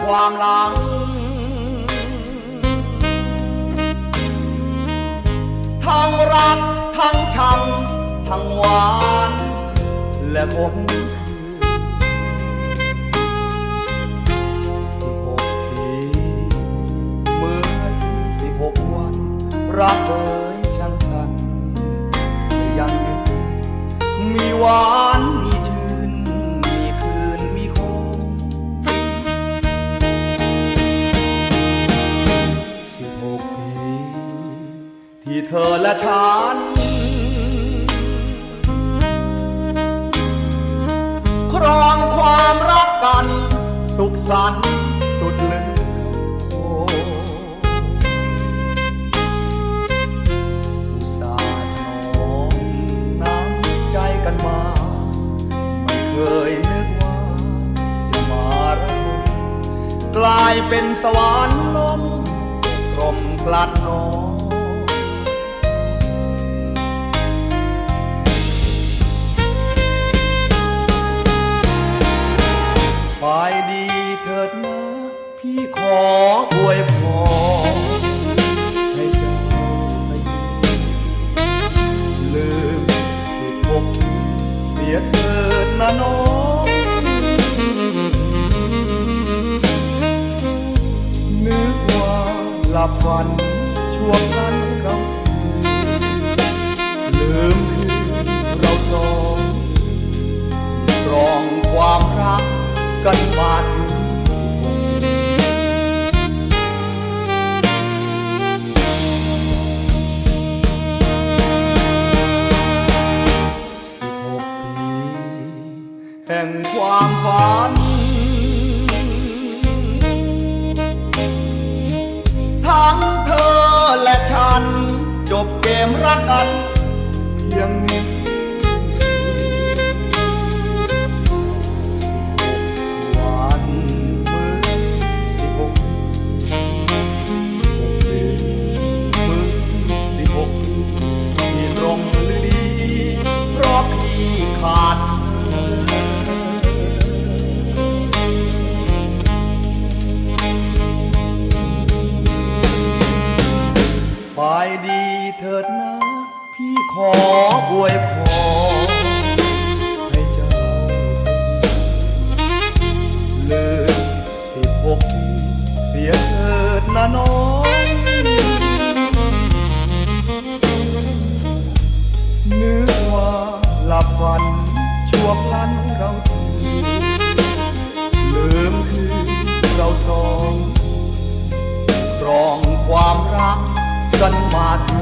ความหลัง ทั้งรัก ทั้งชัง ทั้งหวาน และคมคืนสิบหกปีเหมือนสิบหกวัน รักเธอช่างสั้นไม่ยังยืนมีหวาน ที่เธอและฉัน ครองความรักกัน สุขสันต์สุดเลือโอ้อุตส่าห์ถนอมน้ำใจกันมา ไม่เคยนึกว่า จะมาระทมกลายเป็นสวรรค์ล้มกลมกลัดหนอไถิดนะน้องนึกว่าหลับฝันช่วงนั้นเราลืมคืนเราสองรองความรักกันมาถึง แห่งความฝัน ทั้งเธอและฉัน จบเกมรักกันีเถิดนะ พี่ขออวยพรให้เจ้าเลิกสิบหกเสียเถิดนะน้อง นึกว่าหลับฝันชั่วพลันเราถึงลืมคืนเราสอง ครองความรักกันมาถึง